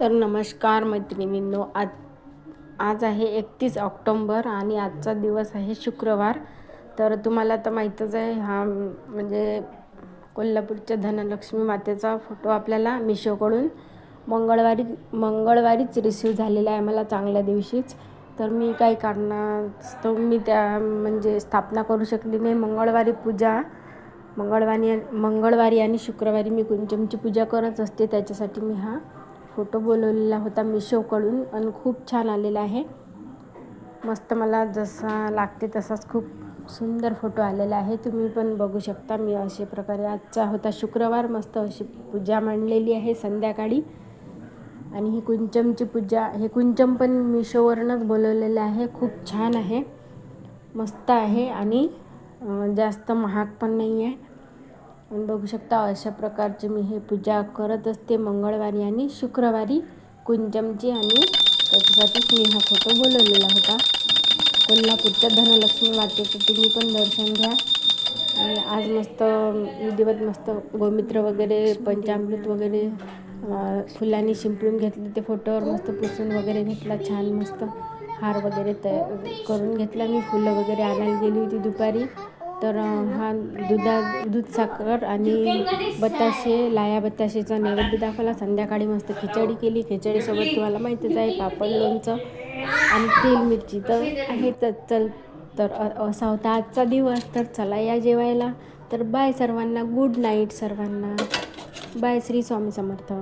तर नमस्कार मैत्रिणींनो आज आज आहे एकतीस ऑक्टोंबर आणि आजचा दिवस आहे शुक्रवार. तर तुम्हाला तर माहीतच आहे हा म्हणजे कोल्हापूरच्या धनलक्ष्मी मातेचा फोटो आपल्याला मिशोकडून मंगळवारी मंगळवारीच रिसीव झालेला आहे मला चांगल्या दिवशीच. तर मी काही कारणास्तव मी त्या म्हणजे स्थापना करू शकली नाही. मंगळवारी पूजा मंगळवारी मंगळवारी आणि शुक्रवारी मी कुंचमची पूजा करत असते त्याच्यासाठी मी हा फोटो बोलवलेला होता मिशोकडून आणि खूप छान आलेला आहे. मस्त मला जसा लागते तसाच खूप सुंदर फोटो आलेला आहे. तुम्ही पण बघू शकता मी अशा प्रकारे आजचा होता शुक्रवार. मस्त अशी पूजा मांडलेली आहे संध्याकाळी. आणि ही कुंचमची पूजा हे कुंचम पण मिशोवरूनच बोलवलेलं आहे. खूप छान आहे. मस्त आहे आणि जास्त महाग पण नाही आहे आणि बघू शकता अशा प्रकारची मी हे पूजा करत असते मंगळवारी आणि शुक्रवारी कुंजमची आणि त्याच्यासाठीच मी हा फोटो बोलवलेला होता. कोल्हापूरच्या धनलक्ष्मी मातेचं तुम्ही पण दर्शन घ्या. आणि आज मस्त विधिवत मस्त गोमित्र वगैरे पंचामृत वगैरे फुलांनी शिंपडून घेतले ते फोटोवर मस्त पुसून वगैरे घेतला छान मस्त हार वगैरे तयार करून घेतला मी. फुलं वगैरे आणायला गेली होती दुपारी. तर हा दुधा दूध साखर आणि बताशे लाया बताशेचा नैवेद्य दाखवला. संध्याकाळी मस्त खिचडी केली. खिचडीसोबत तुम्हाला माहितीच आहे पापड लोणचं आणि तेल मिरची तर आहे तर चल तर असा होता आजचा दिवस. तर चला या जेवायला. तर बाय सर्वांना. गुड नाईट सर्वांना. बाय श्री स्वामी समर्थ.